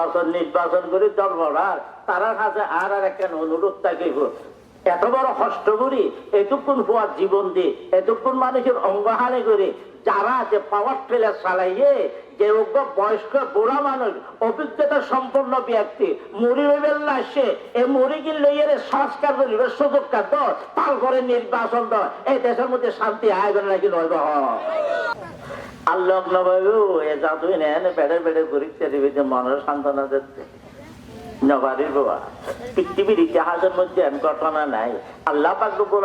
নির্বাচন নির্বাচন করে দরবার তারা কাছে আর আর একটা অনুরোধ থাকিব। এত বড় কষ্ট করি এতক্ষণ হওয়ার জীবন দিয়ে এতক্ষণ মানুষের অঙ্গহানি করে যারা যে পাওয়ার ট্রেলার চালাইয়ে, যে অজ্ঞ বয়স্ক বুড়া মানুষ, অভিজ্ঞতা সম্পন্ন ব্যক্তি মুড়ি হইবেন না সে মুড়ি কি লইয়ের সংস্কার করিবে, সুযোগ কাদ তার করে নির্বাচন এই দেশের মধ্যে শান্তি আইবে নাকি নইব আল্লাহ নবাবু এ বেড়ে বেড়ে দিবে যে মনের সান্ত্বনা দিচ্ছে। মধ্যে এমন ঘটনা নাই। আল্লাহ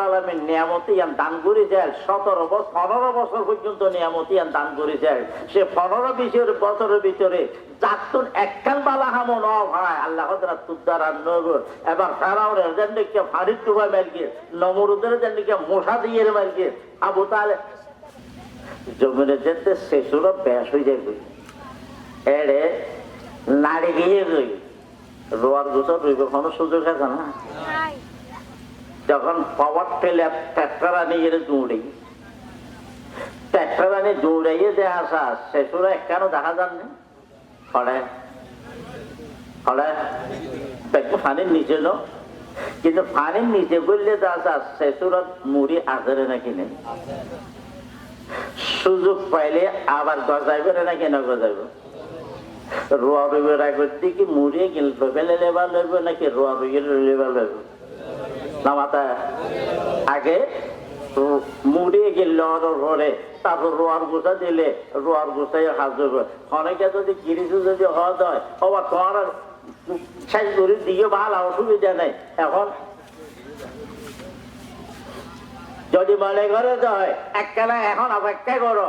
আলমের নিয়ামতি ইয়ান দান করে যায় সতেরো বছর, পনেরো বছর পর্যন্ত নিয়ামতি ইয়ান দান করে যায় সে পনেরো বিশের বছরের ভিতরে যাতুন একখান বালা হামো ন ভাই, আল্লাহ তুদ্দার আর নগর এবার ফেরাউরের যেদিকে ফাড়ির টুবা মেলকে নমরুদের যেদিকে মশা দিয়ে মেলকে আবু তাহলে জমিনে যেতে শেষুরও ব্যাস হয়ে যায় কই এড়ে নাড়ি গিয়ে গই রোয়ার গুছর রইব কোনো সুযোগ আছে না? যখন পাওয়ার ঠেলে ট্র্যাক্টর আনি গেলে দৌড়ে ট্র্যাক্টর আনি দৌড়াইয়ে যে আসা শেষুরা একখানো দেখা যান না? ফলে ফলে পানির নিচে নো? কিন্তু পানির নিচে বললে যা আসা শেষুরত মুড়ি আজারে নাকি নেই? সুযোগ পাইলে আবার গজাইবে না কেন গজাইব রোয়া রইবে রাখবে কি মুড়িয়ে গেল? ফেলে লেবার লইব নাকি রোয়া রইয়ে লেবার লইব না মাথা আগে মুড়িয়ে গেল ঘরে, তারপর রোয়ার গোসা দিলে, রোয়ার গোসাই ধরবে অনেকে যদি গিরিশু যদি হওয়া হয় আবার তোমার শেষ করে দিয়ে ভালো, অসুবিধা নেই। এখন যদি মনে করে যায় একখানা এখন অপেক্ষা করো।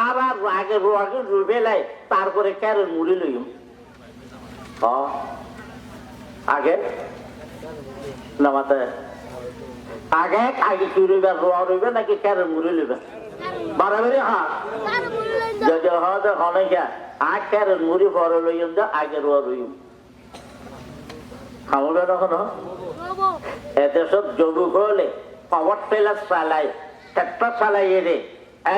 আর আর আগে রোয়াকে রুবে লাই তারপরে কেন মুড়ি লইম? আগে? নামাতে। আগে আগে কি রইবে রোয়া রইবে নাকি কেন মুড়ি লইবে? বারাবারি হা যদি হয় তো অনেকে আগ কেন মুড়ি পরে লইম দে আগে রোয়া রইম। খামবে তখন এদেশত যুবক হলে পাওয়ার টেলার চালায় ট্রাক্টর চালাই রে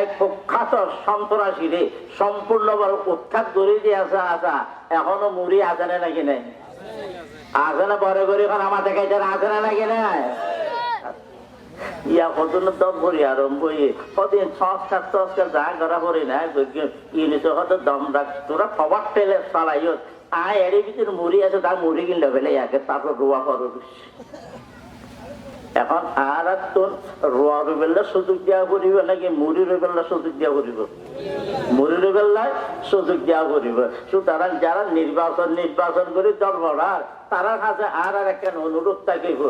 এক কুখ্যাত সন্ত্রাসী রে সম্পূর্ণভাবে উৎখাত করে দিয়ে আসা আসা এখনও মুড়ি আজানে নাকি নাই। আজানে বড় করে এখন আমার দেখাইতে আজানে নাকি নাই। ইয়া দম দম মুড়ি আছে, তার মুড়ি কিনলে ফেলে আগে তারপর রোয়া করো। এখন আর আর তোর রোয়া রুবেল্লা সুযোগ দেওয়া করিব নাকি মুড়ি রুবেল্লা সুযোগ দেওয়া করিব? মুড়ি রুবেল্লায় সুযোগ দেওয়া করিব। সুতরাং যারা নির্বাচন নির্বাচন করে জন্মরার তারা কাছে আর আর একটা অনুরোধ থাকিব।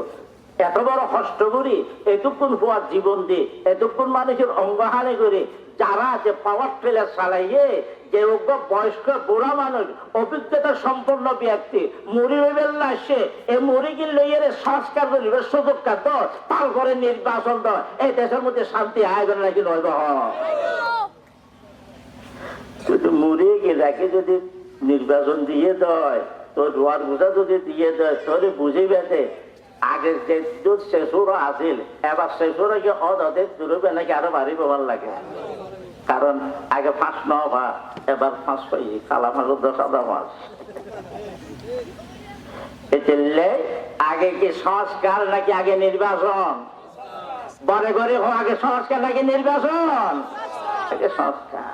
এত বড় কষ্ট করি, এতক্ষণ হওয়ার জীবন দিয়ে এতক্ষণ মানুষের অঙ্গহানি করে যারা যে পাওয়ার ট্রেলার চালাইয়ে যে অজ্ঞ বয়স্ক বুড়া মানুষ, অভিজ্ঞতা সম্পন্ন ব্যক্তি, মুড়ি হইবেন না সে এই মুড়ি কি লইয়ের সংস্কার করিবে, সুযোগ কাদ তার করে নির্বাচন দ এই দেশের মধ্যে শান্তি আয়োজন নাকি নইব কিন্তু মুড়ি রাখে যদি নির্বাচন দিয়ে দেয়, তোর রোয়ার বুঝা যদি দিয়ে দেয়, তোর বুঝি বেতে আগে যে দুধ শেষুর আছিল এবার শেষুর কি অদে তুলবে নাকি আরও বাড়ি পাবার লাগে? কারণ আগে পাঁচ ন ভাত এবার পাঁচ পাই কালা দশাদা দশ আদা মাছ আগে কি সংস্কার নাকি আগে নির্বাচন? বড় করে আগে সংস্কার নাকি নির্বাচন? আগে সংস্কার।